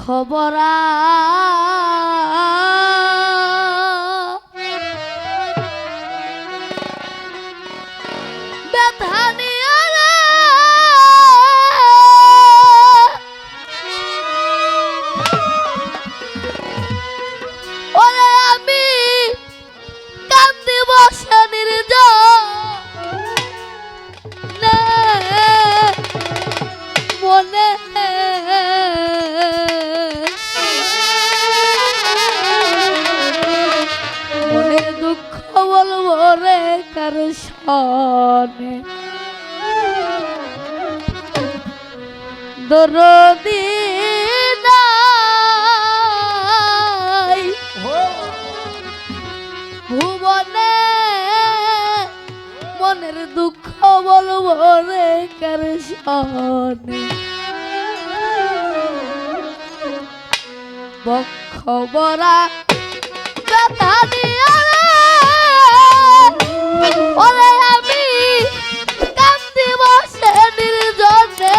খবরা কার সনে দরদি ভুবনে মনের দুঃখ বলব রে কার সনে বক্ষ বরা ওরে আমি কান্দি বসে নির্জনে।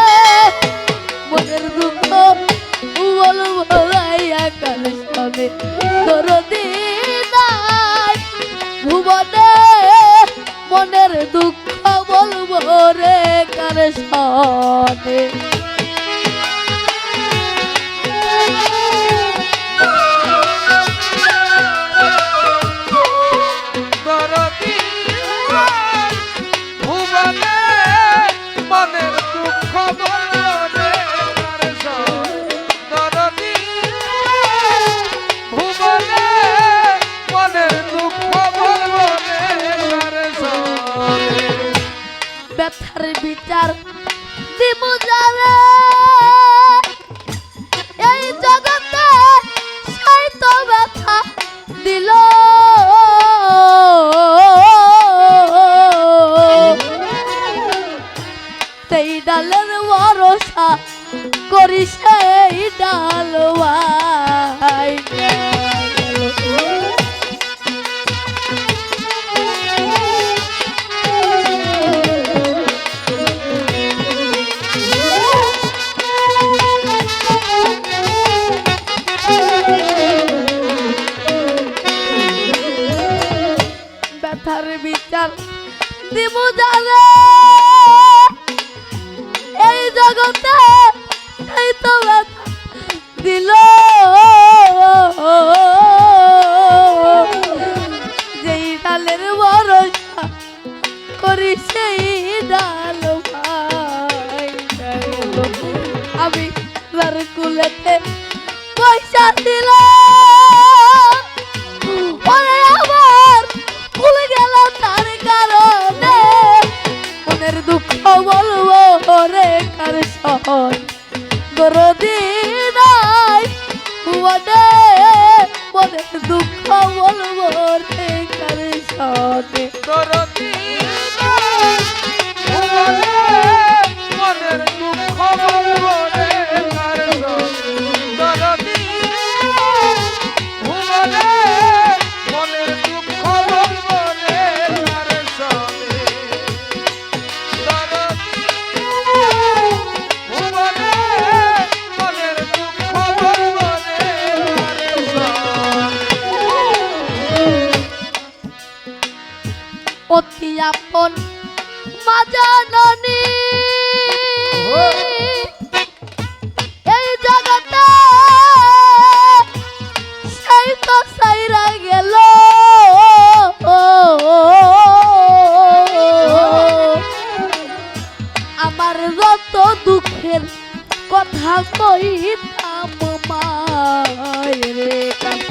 মনের দুঃখ বলব রাইয়া কার সনে দরদি নাই ভুবনে মনের দুঃখ বলব রে কার ব্যথার বিচার দিব যারে এই জগতে সেই ব্যথা দিল। সেই ডালের ভরসা করি সেই ডাল ব্যথার বিচার দিব জানে। এই জগতে এই তো ব্যথা দিল। যেই ডালের ভরসা করি সেই ডাল। আমি তার কুলেতে পয়সা দিলাম। আপন মাজাননি। এই জগতে সেই তো সাইরা গেল। আমার যত দুঃখের কথা কইতাম মায়ের কাছে।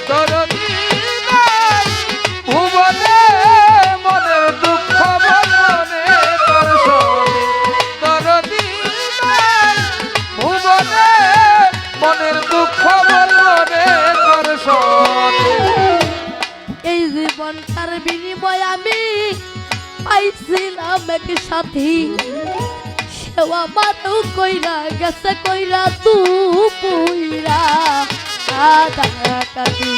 পাইছিলাম এক সাথী। সেও আমারও কইরা গেছে কইরা তু কইরা আদা কাটি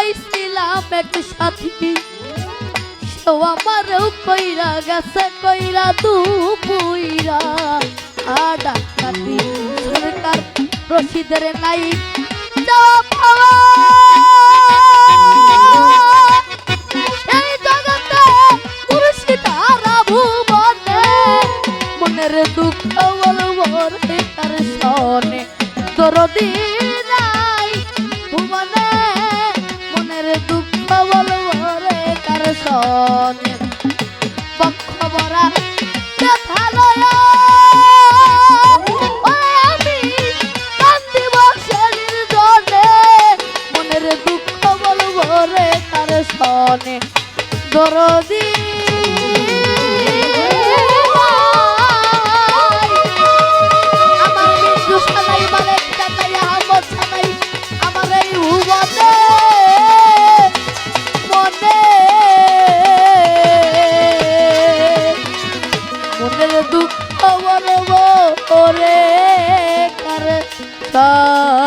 পাইছিলাম এক সাথী। সেও আমারও কইরা গেছে, কইরা দু পুইরা আডা কাটি সরকার রশিদের নাই। যাওয়া দুঃখ বলব রে তার নাই দুঃখ বলব রে সনে পক্ষ ভরা ব্যথা লয়া ওরে কার সা